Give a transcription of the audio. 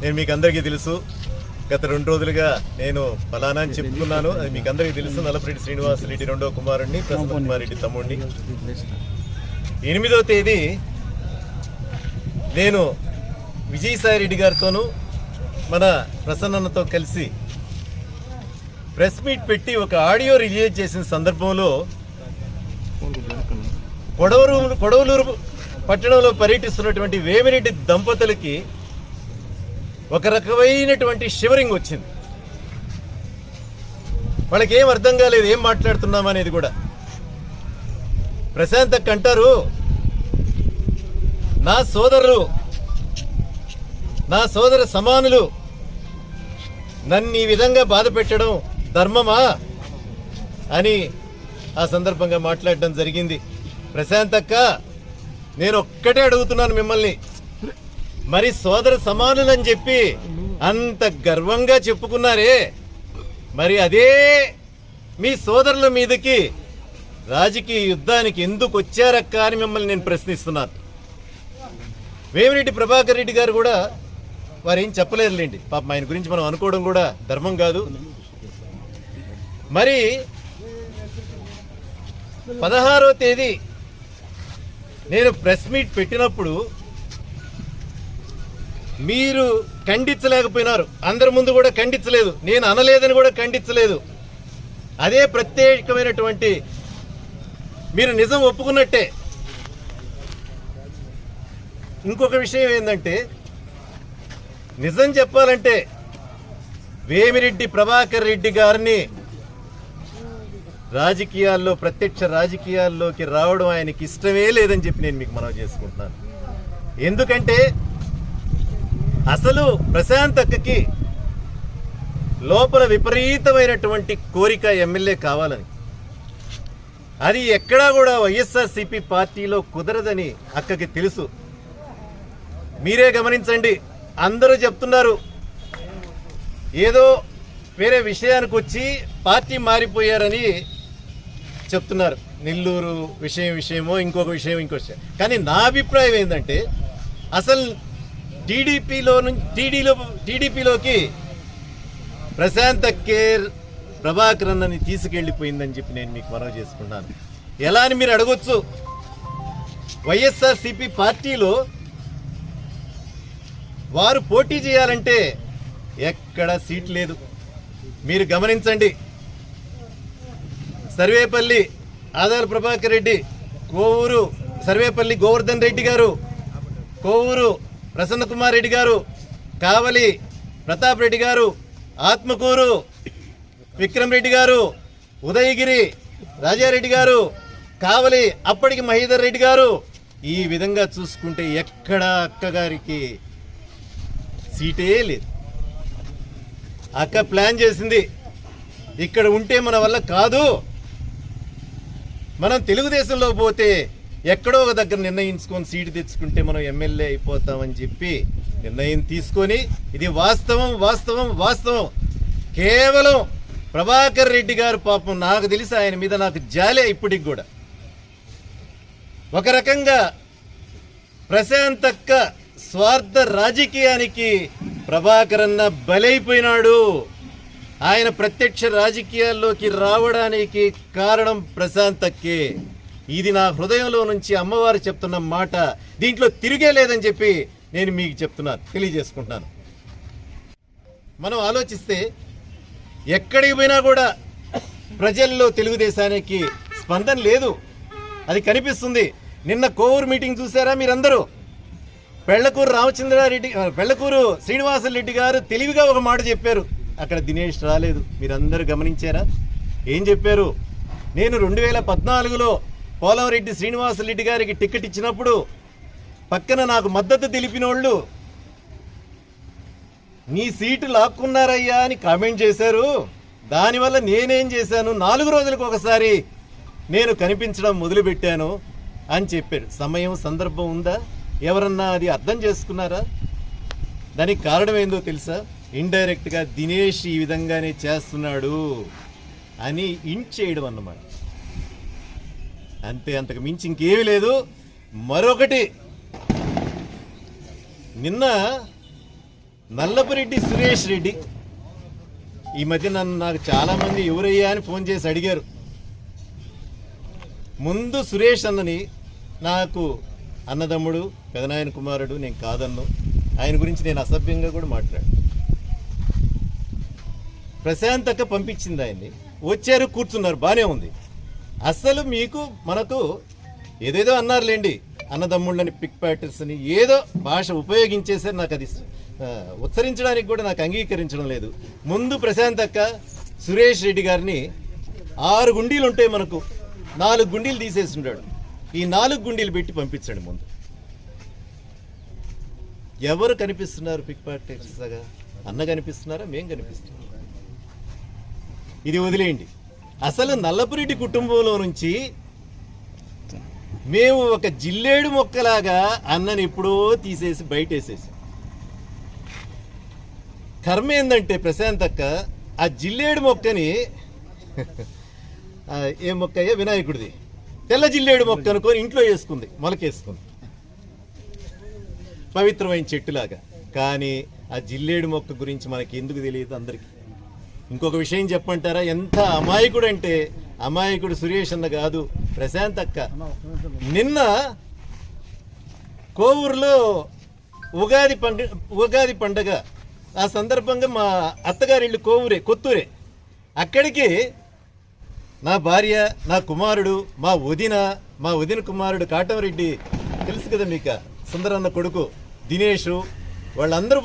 నేను మీకు అందరికీ తెలుసు. గత రెండు రోజులుగా నేను ఫలానా అని చెప్పుకున్నాను అది మీకు అందరికీ తెలుసు. నల్లపరెడ్డి శ్రీనివాస్ రెడ్డి రెండో కుమారుణ్ణి ప్రసన్న కుమార్ రెడ్డి తమ్ముడిని ఎనిమిదో తేదీ నేను విజయసాయి రెడ్డి గారితోనూ మన ప్రసన్నతో కలిసి ప్రెస్ మీట్ పెట్టి ఒక ఆడియో రిలీజ్ చేసిన సందర్భంలో కొడవలూరు కొడవలూరు పట్టణంలో పర్యటిస్తున్నటువంటి వేమిరెడ్డి దంపతులకి ఒక రకమైనటువంటి షివరింగ్ వచ్చింది. వాళ్ళకి ఏం అర్థం కాలేదు ఏం మాట్లాడుతున్నాం అనేది కూడా. ప్రశాంత్ అక్క అంటారు నా సోదరులు నా సోదర సమానులు నన్ను ఈ విధంగా బాధ పెట్టడం ధర్మమా? అని ఆ సందర్భంగా మాట్లాడడం జరిగింది. ప్రశాంత్ అక్క నేను ఒక్కటే అడుగుతున్నాను మిమ్మల్ని. మరి సోదర సమానులని చెప్పి అంత గర్వంగా చెప్పుకున్నారే. మరి అదే మీ సోదరుల మీదకి రాజకీయ యుద్ధానికి ఎందుకు వచ్చారక్క అని మిమ్మల్ని నేను ప్రశ్నిస్తున్నాను. వేమిరెడ్డి ప్రభాకర్ రెడ్డి గారు కూడా వారు ఏం చెప్పలేరులేండి పాపం ఆయన గురించి మనం అనుకోవడం కూడా ధర్మం కాదు. మరి పదహారో తేదీ నేను ప్రెస్ మీట్ పెట్టినప్పుడు మీరు ఖండించలేకపోయినారు. అందరి ముందు కూడా ఖండించలేదు. నేను అనలేదని కూడా ఖండించలేదు. అదే ప్రత్యేకమైనటువంటి మీరు నిజం ఒప్పుకున్నట్టే. ఇంకొక విషయం ఏంటంటే నిజం చెప్పాలంటే వేమిరెడ్డి ప్రభాకర్ రెడ్డి గారిని రాజకీయాల్లో ప్రత్యక్ష రాజకీయాల్లోకి రావడం ఆయనకి ఇష్టమే లేదని చెప్పి నేను మీకు మనవి చేసుకుంటున్నాను. ఎందుకంటే అసలు ప్రశాంత్ అక్కకి లోపల విపరీతమైనటువంటి కోరిక ఎమ్మెల్యే కావాలని. అది ఎక్కడా కూడా వైఎస్ఆర్సీపీ పార్టీలో కుదరదని అక్కకి తెలుసు. మీరే గమనించండి అందరూ చెప్తున్నారు. ఏదో వేరే విషయానికి వచ్చి పార్టీ మారిపోయారని చెప్తున్నారు. నెల్లూరు విషయం విషయమో ఇంకొక విషయం ఇంకో విషయం. కానీ నా అభిప్రాయం ఏంటంటే అసలు టీడీపీలో నుంచి టీడీలో టీడీపీలోకి ప్రశాంత కేర్ ప్రభాకర్ అన్నని తీసుకెళ్ళిపోయిందని చెప్పి నేను మీకు మనవి చేసుకున్నాను. ఎలా అని మీరు అడగొచ్చు? వైఎస్ఆర్సిపి పార్టీలో వారు పోటీ చేయాలంటే ఎక్కడ సీట్ లేదు. మీరు గమనించండి. సర్వేపల్లి ఆదాల ప్రభాకర్ రెడ్డి కోవూరు సర్వేపల్లి గోవర్ధన్ రెడ్డి గారు కోవూరు ప్రసన్న కుమార్ రెడ్డి గారు కావలి ప్రతాప్ రెడ్డి గారు ఆత్మకూరు విక్రమ్ రెడ్డి గారు ఉదయగిరి రాజారెడ్డి గారు కావలి అప్పటికి మహీధర్ రెడ్డి గారు. ఈ విధంగా చూసుకుంటే ఎక్కడ అక్కగారికి సీటే లేదు. అక్క ప్లాన్ చేసింది ఇక్కడ ఉంటే మన వల్ల కాదు. మనం తెలుగుదేశంలో పోతే ఎక్కడో ఒక దగ్గర నిర్ణయించుకొని సీటు తెచ్చుకుంటే మనం ఎమ్మెల్యే అయిపోతామని చెప్పి నిర్ణయం తీసుకొని ఇది వాస్తవం వాస్తవం వాస్తవం. కేవలం ప్రభాకర్ రెడ్డి గారు పాపం నాకు తెలిసి ఆయన మీద నాకు జాలే ఇప్పటికి కూడా. ఒక రకంగా ప్రశాంతక్క స్వార్థ రాజకీయానికి ప్రభాకర్ అన్న బలైపోయినాడు. ఆయన ప్రత్యక్ష రాజకీయాల్లోకి రావడానికి కారణం ప్రశాంతక్కే ఇది నా హృదయంలో నుంచి అమ్మవారు చెప్తున్న మాట. దీంట్లో తిరిగే లేదని చెప్పి నేను మీకు చెప్తున్నాను తెలియజేసుకుంటున్నాను. మనం ఆలోచిస్తే ఎక్కడికి పోయినా కూడా ప్రజల్లో తెలుగుదేశానికి స్పందన లేదు. అది కనిపిస్తుంది. నిన్న కోవూరు మీటింగ్ చూసారా మీరందరూ? పెళ్ళకూరు రామచంద్రారెడ్డి ఆ, పెళ్ళకూరు శ్రీనివాసరెడ్డి గారు తెలివిగా ఒక మాట చెప్పారు. అక్కడ దినేష్ రాలేదు. మీరందరూ గమనించారా? ఏం చెప్పారు? నేను రెండు వేల పద్నాలుగులో పోలవరెడ్డి శ్రీనివాసరెడ్డి గారికి టికెట్ ఇచ్చినప్పుడు పక్కన నాకు మద్దతు తెలిపిన వాళ్ళు నీ సీటు లాక్కున్నారయ్యా అని కామెంట్ చేశారు. దానివల్ల నేనేం చేశాను? నాలుగు రోజులకు ఒకసారి నేను కనిపించడం మొదలుపెట్టాను అని చెప్పాడు సమయం సందర్భం ఉందా? ఎవరన్నా అది అర్థం చేసుకున్నారా? దానికి కారణం ఏందో తెలుసా? ఇండైరెక్ట్గా దినేష్ ఈ విధంగానే చేస్తున్నాడు అని ఇంట్ చేయడం అన్నమాట. అంతే అంతకు మించి ఇంకేమీ లేదు. మరొకటి. నిన్న నల్లపురెడ్డి సురేష్ రెడ్డి ఈ మధ్య నన్ను నాకు చాలా మంది ఎవరయ్యా అని ఫోన్ చేసి అడిగారు. ముందు సురేష్ అన్నని నాకు అన్నదమ్ముడు పెదనాయన కుమారుడు నేను కాదన్ను. ఆయన గురించి నేను అసభ్యంగా కూడా మాట్లాడు ప్రశాంత్ పంపించింది ఆయన్ని. వచ్చారు కూర్చున్నారు బాగానే ఉంది. అసలు మీకు మనకు ఏదేదో అన్నారులేండి అన్నదమ్ముళ్ళని పిక్ ప్యాటర్స్ అని ఏదో భాష ఉపయోగించేసారు నాకు అది ఉచ్చరించడానికి కూడా నాకు అంగీకరించడం లేదు. ముందు ప్రశాంత్ అక్క సురేష్ రెడ్డి గారిని ఆరు గుండీలు ఉంటాయి మనకు నాలుగు గుండీలు తీసేసి ఉన్నాడు ఈ నాలుగు గుండీలు పెట్టి పంపించండి ముందు. ఎవరు కనిపిస్తున్నారు పిక్ ప్యాటర్స్గా అన్న కనిపిస్తున్నారా? మేం కనిపిస్తున్నాం. ఇది వదిలేయండి. అసలు నల్లపురెడ్డి కుటుంబంలో నుంచి మేము ఒక జిల్లేడు మొక్కలాగా అన్నని ఎప్పుడో తీసేసి బయటేసేసి. కర్మ ఏందంటే ప్రశాంత్ అక్క ఆ జిల్లేడు మొక్కని ఏ మొక్క అయ్యా? వినాయకుడిది. తెల్ల జిల్లేడు మొక్క అనుకొని ఇంట్లో వేసుకుంది మొలకేసుకుంది. పవిత్రమైన చెట్టులాగా. కానీ ఆ జిల్లేడు మొక్క గురించి మనకి ఎందుకు తెలియదు అందరికీ? ఇంకొక విషయం చెప్పంటారా ఎంత అమాయకుడు అంటే అమాయకుడు సురేష్ అన్న కాదు ప్రశాంత్ అక్క. నిన్న కోవూరులో ఉగాది పండుగ ఉగాది పండగ. ఆ సందర్భంగా మా అత్తగారిల్లు కోవూరే కొత్తూరే. అక్కడికి నా భార్య నా కుమారుడు మా వదిన మా వదిన కుమారుడు కాటమరెడ్డి. తెలుసు కదా మీకు సుందరన్న కొడుకు దినేషు వాళ్ళందరూ